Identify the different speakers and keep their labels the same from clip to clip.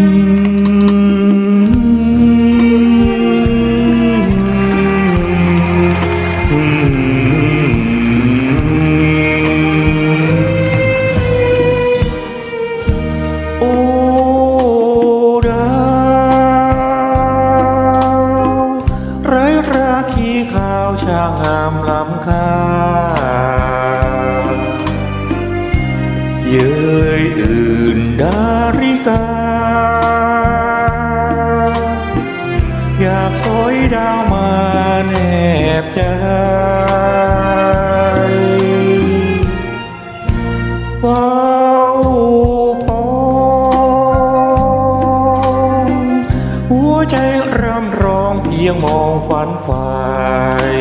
Speaker 1: โสอยดาวมาแนบใจเฝ้าพองหัวใจรำร้องเพียงมองฝันฝ่าย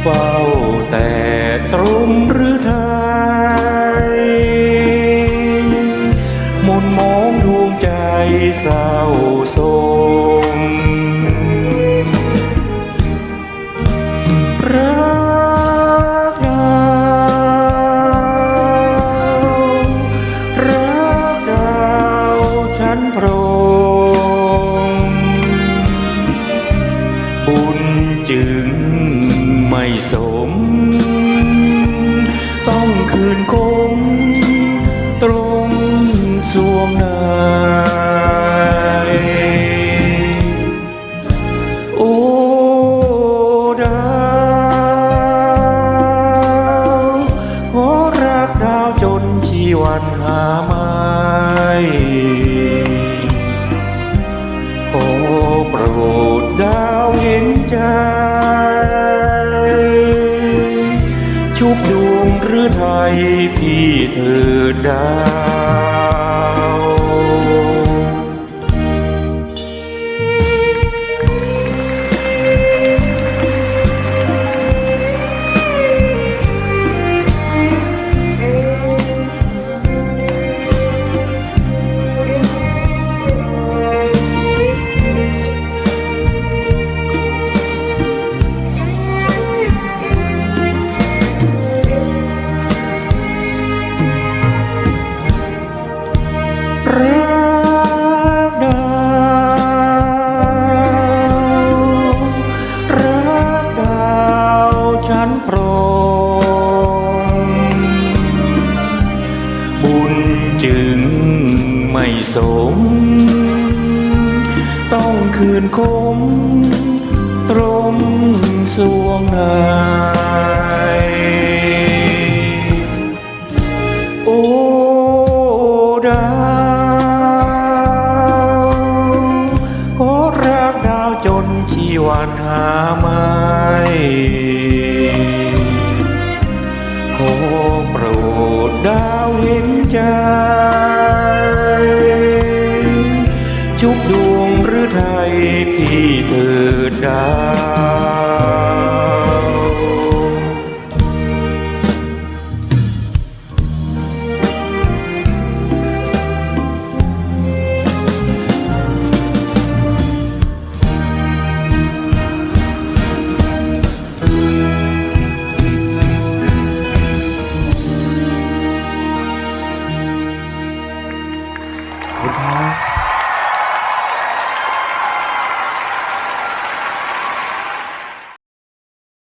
Speaker 1: เฝ้าแต่ตรมหรือไทย เศร้าโศ วันหาไม่โอโปรดดาวเห็นใจ ชุบดวงหรือไทยพี่เธอได้ จึงไม่สม ต้องคืนคมตรงสวงนา
Speaker 2: 不怕